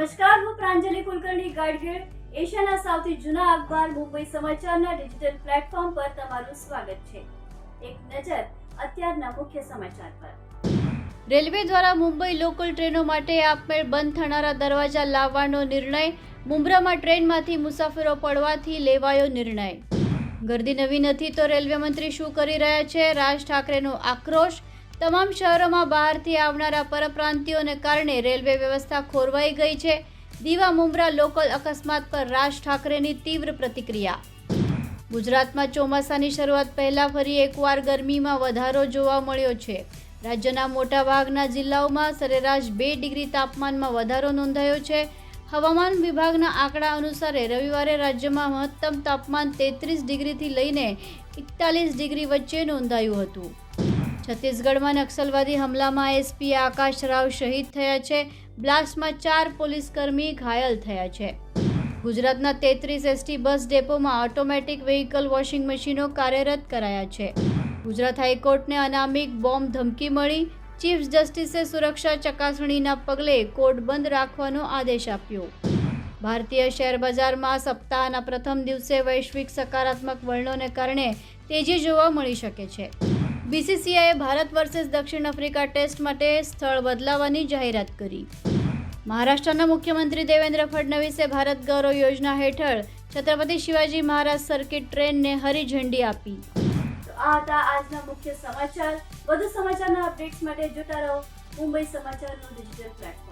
નમસ્કાર, હું પ્રાંજલિ કુલકર્ણી ગાડગીળ એશિયાના સૌથી જૂના અખબાર, મુંબઈ સમાચારના ડિજિટલ પ્લેટફોર્મ પર તમારું સ્વાગત છે. એક નજર અત્યારના મુખ્ય સમાચાર પર. રેલવે દ્વારા મુંબઈ લોકલ ટ્રેનો માટે આપમેળ બંધ થનારા દરવાજા લાવવાનો નિર્ણય, મુંબ્રામાં ટ્રેનમાંથી મુસાફરો પડવાથી લેવાયો નિર્ણય. ગરદી નવી નથી તો રેલવે મંત્રી શું કરી રહ્યા છે? રાજ ઠાકરેનો આક્રોશ તમામ શહેરોમાં બહારથી આવનારા પરપ્રાંતિઓને કારણે રેલવે વ્યવસ્થા ખોરવાઈ ગઈ છે. દીવા મુંબ્રા લોકલ અકસ્માત પર રાજ ઠાકરેની તીવ્ર પ્રતિક્રિયા. ગુજરાતમાં ચોમાસાની શરૂઆત પહેલા ફરી એકવાર ગરમીમાં વધારો જોવા મળ્યો છે. રાજ્યના મોટાભાગના જિલ્લાઓમાં સરેરાશ બે ડિગ્રી તાપમાનમાં વધારો નોંધાયો છે. હવામાન વિભાગના આંકડા અનુસારે રવિવારે રાજ્યમાં મહત્તમ તાપમાન તેત્રીસ ડિગ્રીથી લઈને એકતાલીસ ડિગ્રી વચ્ચે નોંધાયું હતું. છત્તીસગઢમાં નક્સલવાદી હુમલામાં એસપી આકાશ રાવ શહીદ થયા છે. બ્લાસ્ટમાં ચાર પોલીસકર્મી ઘાયલ થયા છે. ગુજરાતના તેત્રીસ એસટી બસ ડેપોમાં ઓટોમેટિક વ્હીકલ વોશિંગ મશીનો કાર્યરત કરાયા છે. ગુજરાત હાઈકોર્ટને અનામિક બોમ્બ ધમકી મળી. ચીફ જસ્ટિસે સુરક્ષા ચકાસણીના પગલે કોર્ટ બંધ રાખવાનો આદેશ આપ્યો. ભારતીય શેર બજારમાં સપ્તાહના પ્રથમ દિવસે વૈશ્વિક સકારાત્મક વલણોને કારણે તેજી જોવા મળી શકે છે. બીસીસીઆઈએ ભારત વર્સેસ દક્ષિણ આફ્રિકા ટેસ્ટ માટે સ્થળ બદલાવાની જાહેરાત કરી. મહારાષ્ટ્રના મુખ્યમંત્રી દેવેન્દ્ર ફડણવીસે ભારત ગૌરવ યોજના હેઠળ છત્રપતિ શિવાજી મહારાજ સર્કિટ ટ્રેનને હરી ઝંડી આપી. આ હતા આજના મુખ્ય સમાચાર. વધુ સમાચારના અપડેટ્સ માટે જોતા રહો મુંબઈ સમાચારનું ડિજિટલ પ્લેટફોર્મ